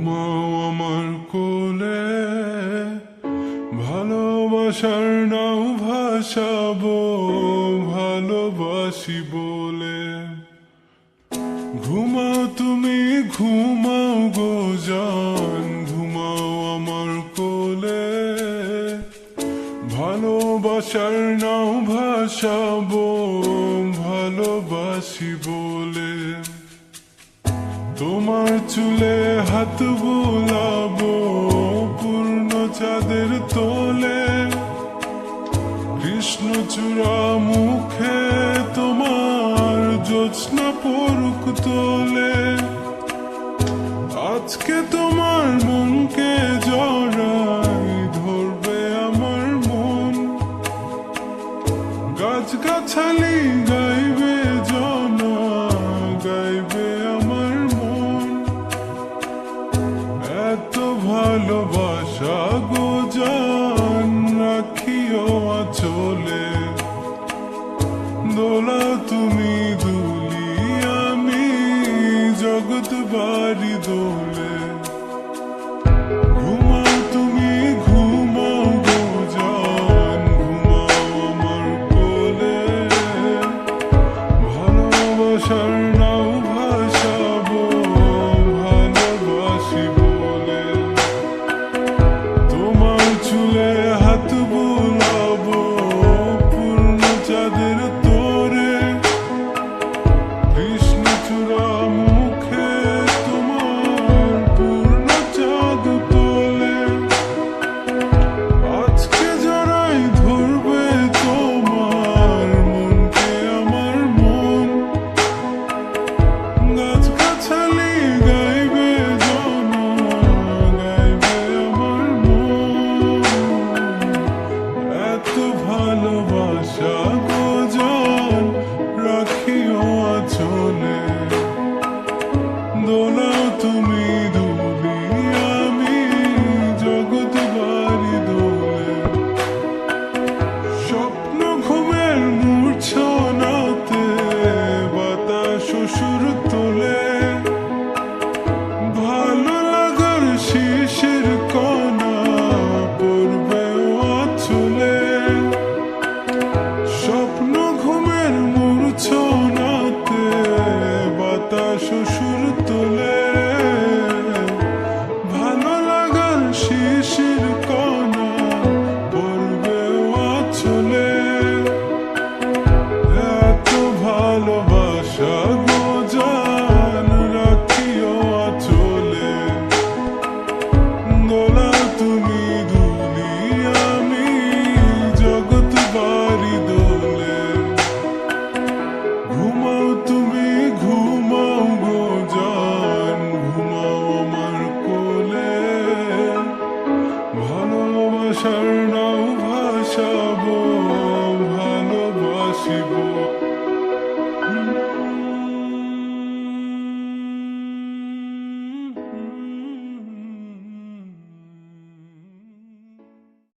ঘুমাও আমার কোলে। ভালোবাসার নাও ভাসাবো, ভালোবাসি বলে। ঘুমাও তুমি, ঘুমাও গো জান, ঘুমাও আমার কোলে। ভালোবাসার নাও ভাসাবো, ভালোবাসি বলে। তোমার চুলে হাত বোলাবো পূর্ণ চাঁদের তোলে। কৃষ্ণচূড়া মুখে তোমার জোৎস্না পরুক তোলে। আজকে তোমার মনকে জড়াই ধরবে আমার মন। গাছ গাছালি গাইবে ভালোবাসা গো জান রাখিও আচলে। দোলা তুমি দুলি আমি জগৎ বাড়ি দোলে। ভালোবাসা গোজন রাখিও তুমি tu